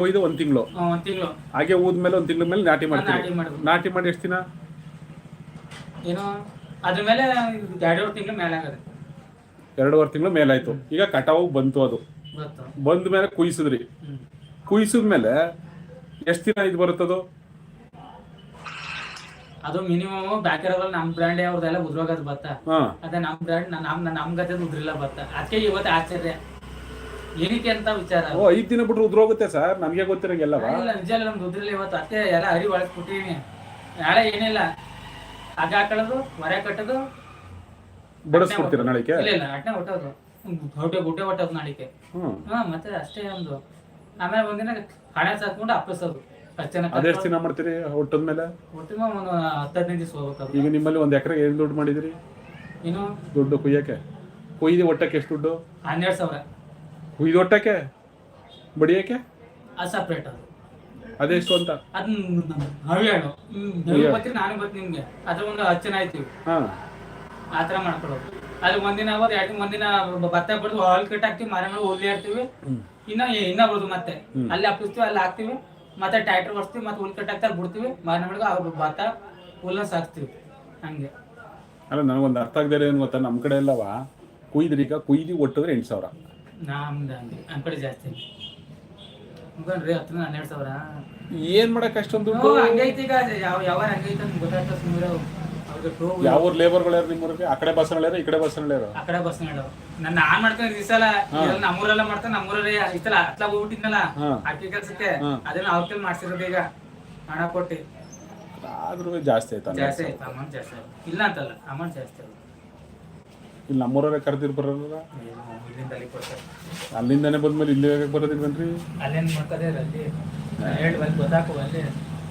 ಕೊಯ್ದು ಒಂದ್ ತಿಂಗಳು. ಒಂದ್ ತಿಂಗಳು. ಹಾಗೆ ಊದ್ಮೇಲೆ ಒಂದ್ ತಿಂಗಳ ಮೇಲೆ ನಾಟಿ ಮಾಡ್ತೀವಿ ನಾಟಿ ಮಾಡೋದು ನಾಟಿ ಮಾಡಿ ಎಷ್ಟು ದಿನ? ಏನೋ ಅದ್ರ ಮೇಲೆ ಎರಡೂವರೆ ತಿಂಗಳು ಮೇಲೆ ಆಗದೆ ಎರಡೂವರೆ ತಿಂಗಳು ಮೇಲಾಯ್ತು. ಈಗ ಕಟಾವು ಬಂತು ಅದು. ಗೊತ್ತು ಬಂದ ಮೇಲೆ ಕುಯ್ಸಿದ್ರಿ. ಹ್ಮ್. ಕುಯ್ಸಿದ ಮೇಲೆ ಎಷ್ಟು ದಿನ ಇದು ಬರುತ್ತೆ ಅದು? ಮಿನಿಮಮ್ ಬ್ಯಾಕರದಲ್ಲಿ ನಮ್ ಬ್ರ್ಯಾಂಡ್ ಅವ್ರದೆಲ್ಲ ಉದ್ರೋಗದ ಭತ್ತ. ಹಾ. ಅದೇ ನಮ್ ಬ್ರ್ಯಾಂಡ್ ನಮ್ ನಮ್ ಉದ್ರಿಲ್ಲ ಭತ್ತ. ಅದಕ್ಕೆ ಇವತ್ತು ಆಶ್ಚರ್ಯ. ಏನಕ್ಕೆ ಅಂತ ವಿಚಾರ ಓ ಐದ್ ದಿನ ಬಿಟ್ರೆ ಉದ್ರೋಗುತ್ತೆ ಸರ್. ನಮಗೆ ಗೊತ್ತಿರಂಗೆಲ್ಲವ? ಇಲ್ಲ ನಿಜ ಇಲ್ಲ ನಮ್ದು ಗೊತ್ತಿರಲಿಲ್ಲ ಇವತ್ತು. ಅತ್ತೆ ಎಲ್ಲ ಹರಿ ಒಳಗೆ ಕೊಟ್ಟಿದೀನಿ ನಾಳೆ ಏನಿಲ್ಲ. ಅಗ್ಗ ಹಾಕೊಳ್ಳೋದು ಹೊರೆ ಕಟ್ಟೋದು ಬಡಿಸ್ಕೊಡ್ತೀರಾ ನಾಳೆಗೆ? ಇಲ್ಲ ಇಲ್ಲ ಅಟ್ಟೆ ಹೊಟ್ಟೋದು. ಹೊಟ್ಟೆ ಗುಡ್ಡೆ ಹೊಟ್ಟೋದು ನಾಳಿಕೆ ಹ್ಮ್. ಹಾ ಮತ್ತೆ ಅಷ್ಟೇ ಒಂದು. ಆಮೇಲೆ ಒಂದಿನ ಕಣೆ ಸಾಕೊಂಡು ಅಪ್ಪಿಸೋದು ಅದೆಷ್ಟು ದಿನ ಮಾಡ್ತೀರಿ ಹೊಟ್ಟದ ಮೇಲೆ? ಒಟ್ಟಿಗೆ ಒಂದು ಹತ್ತು ಹದಿನೈದು ದಿವಸ ಹೋಗ್ಬೇಕು ಈಗ ನಿಮ್ಮಲ್ಲಿ ಒಂದು ಎಕರೆಗೆ ಏನು ದುಡ್ಡು ಮಾಡಿದಿರಿ? ಏನು ದುಡ್ಡು ಕುಯ್ಯಕ್ಕೆ? ಕುಯ್ದು ಒಟ್ಟಕ್ಕೆ ಎಷ್ಟು ದುಡ್ಡು? ಹನ್ನೆರಡು ಸಾವಿರ. ಕುಯ್ದು ಒಟ್ಟಕ್ಕೆ ಬಡಿಯಕ್ಕೆ ಅದು ಸಪ್ರೇಟ್ ಅದು ಅದೆಷ್ಟು ಅಂತ ಅದನ್ನ ಹವಿ ಹಣ್ಣು ನೀವು ಬರ್ತೀರಿ ನಾನು ಬರ್ತೀನಿ ನಿಮ್ಗೆ ಅದ್ರ ಒಂದು ಅಚ್ಚನ ಆಯ್ತಿವಿ ಆ ಥರ ಮಾಡ್ಕೊಳ್ಳೋದು ಅಲ್ಲಿ ಒಂದಿನ ಅವರ್ ಎರಡು ಒಂದಿನ ಭತ್ತ ಬಿಡ್ದು ಹಾಲ್ ಕಟ್ ಹಾಕ್ತಿವಿ ಮರಗಳು ಹುಲ್ಲಿ ಹಾಕ್ತಿವಿ ಇನ್ನ ಇನ್ನ ಬರೋದು ಮತ್ತೆ ಅಲ್ಲಿ ಹಾಕಿಸ್ತೀವಿ ಅಲ್ಲಿ ಹಾಕ್ತಿವಿ ಮತ್ತೆ ಟ್ರ್ಯಾಕ್ಟರ್ ಓಡಿಸ್ತೀವಿ ಮತ್ತೆ ಹುಲ್ ಕಟ್ ಹಾಕ್ತಾರೆ ಬಿಡ್ತೀವಿ ಮರಗಳಿಗೆ ಅವ್ರ ಭತ್ತ ಹುಲ್ಲ ಸಾಕ್ತಿವಿ ಹಂಗೆ ಅಲ್ಲ ನನಗೊಂದು ಅರ್ಥ ಆಗದೆ ಏನು ಗೊತ್ತಾ ನಮ್ಮ ಕಡೆ ಎಲ್ಲವಾ ಕುಯ್ದ್ರೀಗ ಈಗ ಕುಯ್ದು ಒಟ್ಟಿದ್ರೆ ಎಂಟು ಸಾವಿರ ನಮ್ದು ಹಂಗೆ ನಮ್ಮ ಕಡೆ ಜಾಸ್ತಿ ಮುಗನ್ರಿ ಹತ್ತು ಹನ್ನೆರಡು ಸಾವಿರ ಏನ್ ಮಾಡಕ್ ಅಷ್ಟೊಂದು ದುಡ್ಡು ಹ್ಞೂ, ಹಂಗೈತಿ ಈಗ ಅದು ಯಾವ ಯಾವ ಹಂಗೈತೆ ಅಂತ ಗೊತ್ತಾಗ್ತದೆ ಸುಮ್ಮನೆ ಅವ್ರಿಗೆ ಪ್ರೂವ್ ಯಾವ ಲೇಬರ್ಗಳು ಯಾರು ನಿಮ್ಮೂರಿಗೆ ಆ ಕಡೆ ಬಸ್ ಈ ಕಡೆ ಬಸ್ ಯಾರು ಆ ಕಡೆ ಬಸ್ ಹೇಳೋ ನನ್ನ ನಾನ್ ಮಾಡ್ಕೊಂಡು ಈ ಸಲ ಇದೆಲ್ಲ ನಮ್ಮೂರೆಲ್ಲ ಮಾಡ್ತಾನೆ ನಮ್ಮೂರಲ್ಲಿ ಈ ಸಲ ಹತ್ಲ ಹೋಗ್ಬಿಟ್ಟಿದ್ನಲ್ಲ ಹಾ. ಅಕ್ಕಿ ಕೆಲ್ಸಕ್ಕೆ ಹಾ. ಅದನ್ನ ಅವ್ರ ಕೈಲಿ ಮಾಡ್ಸಿರೋದು ಈಗ ಹಣ ಕೊಟ್ಟು ಆದ್ರೂ ಜಾಸ್ತಿ ಆಯ್ತಾ ಜಾಸ್ತಿ ಆಯ್ತು ಅಮೌಂಟ್ ಜಾಸ್ತಿ ಆಯ್ತು ಇಲ್ಲ ಅಂತಲ್ಲ ಅಮೌಂಟ್ ಜಾಸ್ತಿ ಆಯ್ತು ಇಲ್ಲಿ ನಮ್ಮೂರವೇ ಕರೆದಿರ್ ಬರೋಲ್ಲ ಅಲ್ಲಿಂದಾನೆ ಬಂದ್ಮೇಲೆ ಇಲ್ಲಿ ಹೇಗೆ ಬರೋದಿಲ್ವನ್ರಿ ಅಲ್ಲೇನ್ ಮಾಡ್ತಾರೆ ಅಲ್ಲಿ? ಹೇಳಿ ಬಂದು ಗೊತ್ತಾಕು ಅಲ್ಲಿ.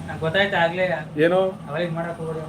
ನಂಗೆ ಗೊತ್ತಾಯ್ತು ಆಗ್ಲೇ. ಏನೋ? ಅವಾಗ ಮಾಡಕ್ ಹೋಗೋದು